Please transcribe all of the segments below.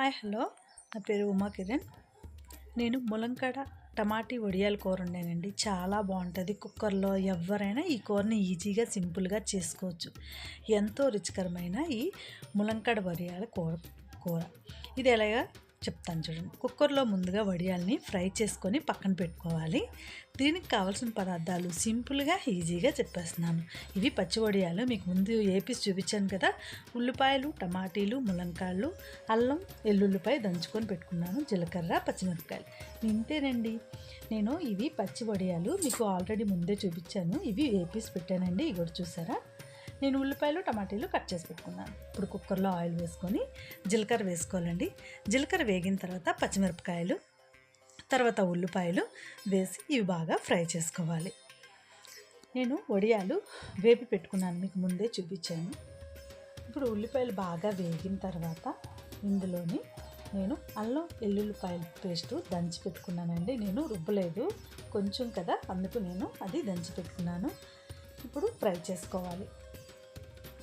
Hi hello నా పేరు ఉమా కిరణ్. నేను ములంకాడ టమాటీ వడియాల కూర ఉండేనండి చాలా బాగుంటుంది. కుక్కర్లో ఎవరైనా ఈ కూరని ఈజీగా సింపుల్గా చేసుకోవచ్చు. ఎంతో రుచికరమైన ఈ ములంకాడ వడియాల కూర కూర. ఇది ఎలాగా? చెప్తాను చూడండి కుక్కర్లో ముందుగా వడియాల్ని ఫ్రై చేసుకొని పక్కన పెట్టుకోవాలి. దీనికి కావాల్సిన పదార్థాలు సింపుల్గా ఈజీగా చెప్పేస్తున్నాను. ఇవి పచ్చి వడియాలు. మీకు ముందు ఏపీస్ చూపించాను కదా? ఉల్లిపాయలు టమాటీలు ములంకాయలు అల్లం ఎల్లుల్లిపాయ దంచుకొని పెట్టుకున్నాను. జీలకర్ర పచ్చిమిరపకాయలు. ఇంతేనండి. నేను ఇవి పచ్చి వడియాలు. మీకు ఆల్రెడీ ముందే చూపించాను. ఇవి ఏపీస్ పెట్టానండి? ఇవి కూడా చూసారా? నేను ఉల్లిపాయలు టమాటీలు కట్ చేసి పెట్టుకున్నాను. ఇప్పుడు కుక్కర్లో ఆయిల్ వేసుకొని జీలకర్ర వేసుకోవాలండి. జీలకర్ర వేగిన తర్వాత పచ్చిమిరపకాయలు తర్వాత ఉల్లిపాయలు వేసి ఇవి బాగా ఫ్రై చేసుకోవాలి. నేను వడియాలు వేపి పెట్టుకున్నాను మీకు ముందే చూపించాను. ఇప్పుడు ఉల్లిపాయలు బాగా వేగిన తర్వాత ఇందులోని నేను అల్లం ఎల్లుల్లిపాయల పేస్టు దంచి పెట్టుకున్నానండి. నేను రుబ్బలేదు కొంచెం కదా అందుకు నేను అది దంచి పెట్టుకున్నాను. ఇప్పుడు ఫ్రై చేసుకోవాలి.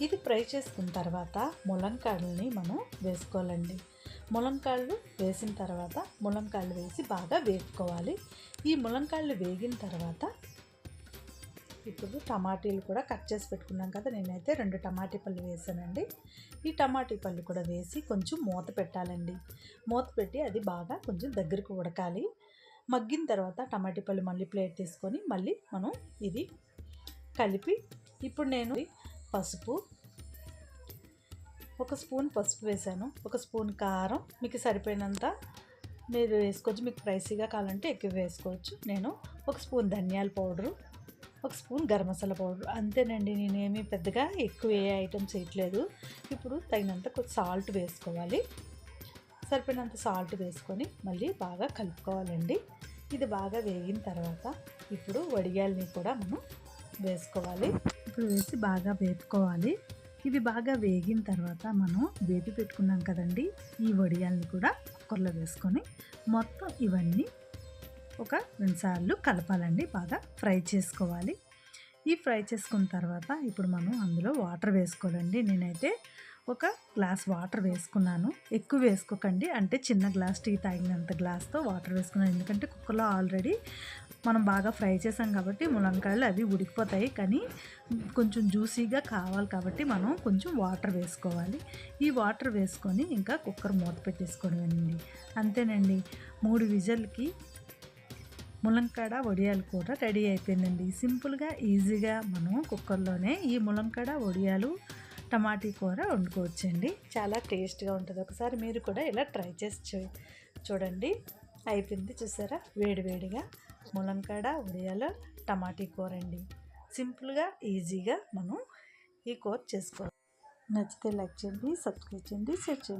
ఇది ఫ్రై చేసుకున్న తర్వాత ములంకాయలని మనం వేసుకోవాలండి. ములంకాయలు వేసిన తర్వాత ములంకాయలు వేసి బాగా వేపుకోవాలి. ఈ ములంకాయలు వేగిన తర్వాత ఇప్పుడు టమాటీలు కూడా కట్ చేసి పెట్టుకున్నాం కదా నేనైతే రెండు టమాటీ పళ్ళు వేసానండి. ఈ టమాటీ పళ్ళు కూడా వేసి కొంచెం మూత పెట్టాలండి. మూత పెట్టి అది బాగా కొంచెం దగ్గరకు ఉడకాలి. మగ్గిన తర్వాత టమాటీ పళ్ళు మళ్ళీ ప్లేట్ తీసుకొని మళ్ళీ మనం ఇది కలిపి ఇప్పుడు నేను పసుపు. ఒక స్పూన్ పసుపు వేసాను. ఒక స్పూన్ కారం. మీకు సరిపోయినంత మీరు వేసుకోవచ్చు. మీకు ప్రైసీగా కావాలంటే ఎక్కువ వేసుకోవచ్చు. నేను ఒక స్పూన్ ధనియాల పౌడరు ఒక స్పూన్ గరం మసాలా పౌడర్. అంతేనండి నేనేమి పెద్దగా ఎక్కువ ఏ ఐటమ్స్ వేయట్లేదు ఇప్పుడు తగినంత కొంచెం సాల్ట్ వేసుకోవాలి. సరిపోయినంత సాల్ట్ వేసుకొని మళ్ళీ బాగా కలుపుకోవాలండి. ఇది బాగా వేగిన తర్వాత ఇప్పుడు వడియాల్ని కూడా మనం వేసుకోవాలి. ఇప్పుడు వేసి బాగా వేపుకోవాలి. ఇవి బాగా వేగిన తర్వాత మనం వేపి పెట్టుకున్నాం కదండి ఈ వడియాల్ని కూడా కుక్కర్లో వేసుకొని మొత్తం ఇవన్నీ ఒక రెండుసార్లు కలపాలండి బాగా ఫ్రై చేసుకోవాలి. ఈ ఫ్రై చేసుకున్న తర్వాత ఇప్పుడు మనం అందులో వాటర్ వేసుకోవాలండి. నేనైతే ఒక గ్లాస్ వాటర్ వేసుకున్నాను. ఎక్కువ వేసుకోకండి. అంటే చిన్న గ్లాస్ టీ తాగినంత గ్లాస్తో వాటర్ వేసుకున్నాను. ఎందుకంటే కుక్కర్లో ఆల్రెడీ మనం బాగా ఫ్రై చేసాం కాబట్టి ములంకాయలు అవి ఉడికిపోతాయి. కానీ కొంచెం జ్యూసీగా కావాలి కాబట్టి మనం కొంచెం వాటర్ వేసుకోవాలి. ఈ వాటర్ వేసుకొని ఇంకా కుక్కర్ మూత పెట్టేసుకోవడం అంతేనండి. మూడు విజల్కి ములంకాడ వడియాలు కూడా రెడీ అయిపోయిందండి. సింపుల్గా ఈజీగా మనం కుక్కర్లోనే ఈ ములంకాడ వడియాలు టమాటీ కూర వండుకోవచ్చండి. చాలా టేస్ట్గా ఉంటుంది. ఒకసారి మీరు కూడా ఇలా ట్రై చేసి చూ చూడండి. అయిపోయింది చూసారా? వేడివేడిగా ములంకాడ ఉడియాల టమాటీ కూర అండి. సింపుల్గా ఈజీగా మనం ఈ కూర చేసుకోవాలి నచ్చితే లైక్ చేయండి సబ్స్క్రైబ్ చేయండి షేర్ చేయండి.